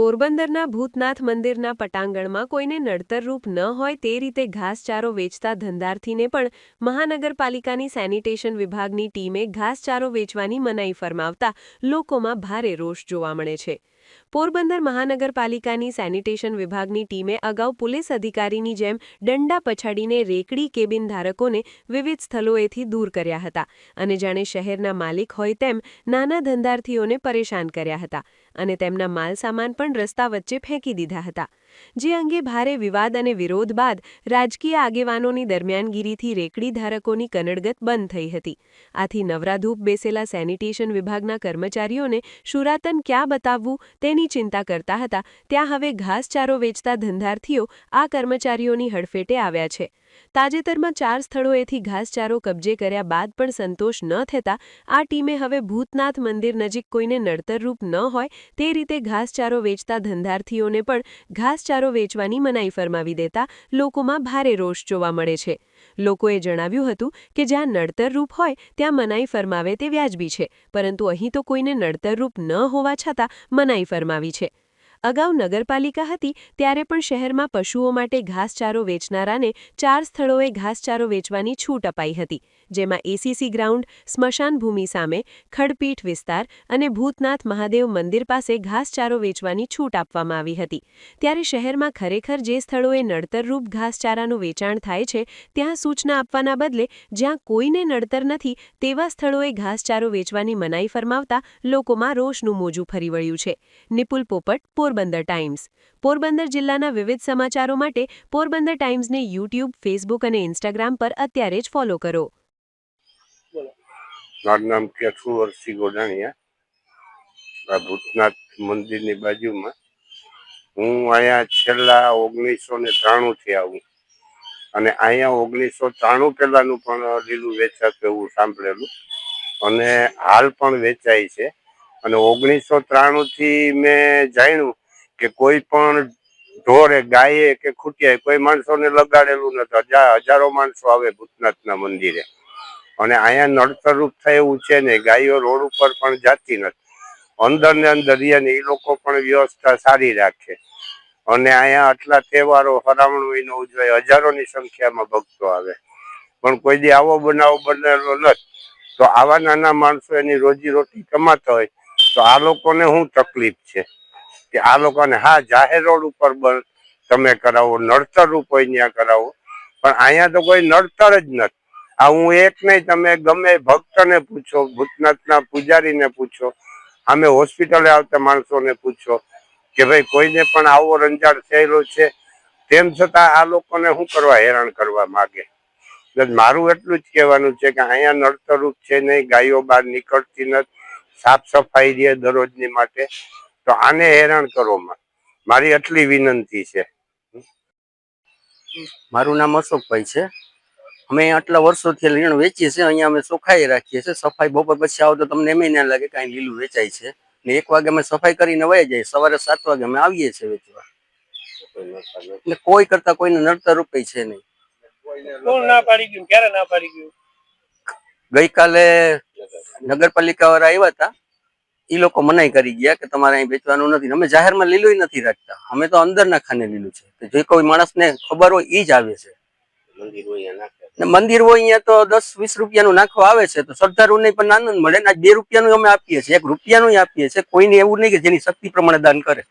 પોરબંદરના ભૂતનાથ મંદિરના પટાંગણમાં કોઈને નડતરરૂપ ન હોય તે રીતે ઘાસચારો વેચતા ધંધાર્થીને પણ મહાનગરપાલિકાની સેનિટેશન વિભાગની ટીમે ઘાસચારો વેચવાની મનાઈ ફરમાવતા લોકોમાં ભારે રોષ જોવા મળે છે. પોરબંદર મહાનગરપાલિકાની સેનિટેશન વિભાગની ટીમે અગાઉ પોલીસ અધિકારીની જેમ દંડા પછાડીને રેકડી કેબિન ધારકોને વિવિધ સ્થળોએથી દૂર કર્યા હતા અને જાણે શહેરના માલિક હોય તેમ નાના ધંધાર્થીઓને પરેશાન કર્યા હતા અને તેમના માલસામાન પણ રસ્તા વચ્ચે ફેંકી દીધા હતા. જે અંગે ભારે વિવાદ અને વિરોધ બાદ રાજકીય આગેવાનોની દરમિયાનગીરીથી રેકડી ધારકોની કનડગત બંધ થઈ હતી. આથી નવરાધૂપ બેસેલા સેનિટેશન વિભાગના કર્મચારીઓને શુરાતન ક્યાં બતાવવું તેની ચિંતા કરતા હતા. ત્યાં હવે ઘાસચારો વેચતા ધંધાર્થીઓ આ કર્મચારીઓની હડફેટે આવ્યા છે. તાજેતરમાં ચાર સ્થળોએથી ઘાસચારો કબજે કર્યા બાદ પણ સંતોષ ન થતા આ ટીમે હવે ભૂતનાથ મંદિર નજીક કોઈને નડતરરૂપ ન હોય તે રીતે ઘાસચારો વેચતા ધંધાર્થીઓને પણ ઘાસચારો વેચવાની મનાઈ ફરમાવી દેતા લોકોમાં ભારે રોષ જોવા મળે છે. લોકોએ જણાવ્યું હતું કે જ્યાં નડતરરૂપ હોય ત્યાં મનાઈ ફરમાવે તે વ્યાજબી છે, પરંતુ અહીં તો કોઈને નડતરરૂપ ન હોવા છતાં મનાઈ ફરમાવી છે. અગાઉ નગરપાલિકા હતી, ત્યારે પણ શહેરમાં પશુઓ માટે ઘાસચારો વેચનારાને ચાર સ્થળોએ ઘાસચારો વેચવાની છૂટ અપાઈ હતી, જેમાં એસીસી ગ્રાઉન્ડ, સ્મશાન ભૂમિ સામે, ખડપીઠ વિસ્તાર અને ભૂતનાથ મહાદેવ મંદિર પાસે ઘાસચારો વેચવાની છૂટ આપવામાં આવી હતી. ત્યારે શહેરમાં ખરેખર જે સ્થળોએ નડતરરૂપ ઘાસચારાનું વેચાણ થાય છે, ત્યાં સૂચના આપવાના બદલે જ્યાં કોઈને નડતર નથી, તેવા સ્થળોએ ઘાસચારો વેચવાની મનાઈ ફરમાવતા લોકોમાં રોષનું મોજું ફરી વળ્યું છે. નિપુલ પોપટ પોરબંદર ટાઈમ્સ પોરબંદર જિલ્લાના વિવિધ સમાચારો માટે પોરબંદર ટાઈમ્સને યુટ્યુબ, ફેસબુક અને ઇન્સ્ટાગ્રામ પર અત્યારે જ ફોલો કરો. મારું નામ કેઠું વર્ષી ગોડાણીયા. ભૂતનાથ મંદિરની બાજુમાં. હું અહીંયા છેલ્લા ઓગણીસો ને ત્રાણું થી આવું. અને અહીંયા ઓગણીસો ત્રાણું પહેલાનું પણ લીલું વેચાતું એવું સાંભળેલું. અને હાલ પણ વેચાય છે. અને ઓગણીસો ત્રાણું થી મેં જાણ્યું કે કોઈ પણ ઢોરે, ગાયે કે ખૂટિયાએ કોઈ માણસોને લગાડેલું નથી. હજા- હજારો માણસો આવે ભૂતનાથના મંદિરે. અને અહીંયા નડતરરૂપ થાય એવું છે ને, ગાયો રોડ ઉપર પણ જાતી નથી. અંદર ને અંદર એ લોકો પણ વ્યવસ્થા સારી રાખે. અને અહીંયા આટલા તહેવારો, હરામણું ઉજવાય, હજારોની સંખ્યામાં ભક્તો આવે. પણ કોઈ દી આવો બનાવ બનેલો નથી. તો આવા નાના માણસો એની રોજી રોટી કમાતા હોય, તો આ લોકોને શું તકલીફ છે? કે આ લોકોને હા, જાહેર રોડ ઉપર બ- તમે કરાવો, નડતર રૂપ હોય ત્યાં કરાવો. પણ અહીંયા તો કોઈ નડતર જ નથી. આ હું એક નહીં, તમે ગમે ભક્તને પૂછો, ભૂતનાથના પૂજારીને પૂછો, અમે હોસ્પિટલે આવતા માણસોને પૂછો કે ભાઈ કોઈને પણ આવો રંજાડ થયેલો છે. તેમ છતાં આ લોકોને શું કરવા હેરાન કરવા માગે. મારું એટલું જ કહેવાનું છે કે અહીંયા નડતરરૂપ છે નહીં, ગાયો બહાર નીકળતી નથી. સાફ સફાઈ રહે દરરોજની માટે. તો આને હેરાન કરો મારી આટલી વિનંતી છે. મારું નામ અશોકભાઈ છે. અમે આટલા વર્ષોથી લીણ વેચીએ છીએ અહીંયા અમે ચોખ્ખાઈ રાખીએ છીએ. સફાઈ બપોર પછી આવો તો તમને એમ ના લાગે કાંઈ લીલું વેચાય છે. ને એક વાગે અમે સફાઈ કરીને વહી જઈએ સવારે સાત વાગે અમે આવીએ છીએ વેચવા. એટલે કોઈ કરતા કોઈને નડતર રૂપે છે નહીં. ના પાડી ગયું? ક્યારે ના પાડી ગયું? ગઈકાલે નગરપાલિકા વાળા આવ્યા હતા. એ લોકો મનાઈ કરી ગયા કે તમારે અહીં વેચવાનું નથી. અમે જાહેરમાં લીલું નથી રાખતા. અમે તો અંદરના ખાને લીલું છે. જે કોઈ માણસને ખબર હોય એ જ આવે છે. મંદિર હોય અહીંયા તો દસ વીસ રૂપિયાનું નાખવા આવે છે તો શ્રદ્ધાળુને પણ આનંદ મળે ને બે રૂપિયાનું અમે આપીએ છીએ. એક રૂપિયાનું આપીએ છીએ. કોઈને એવું નહીં કે જેની શક્તિ પ્રમાણે દાન કરે.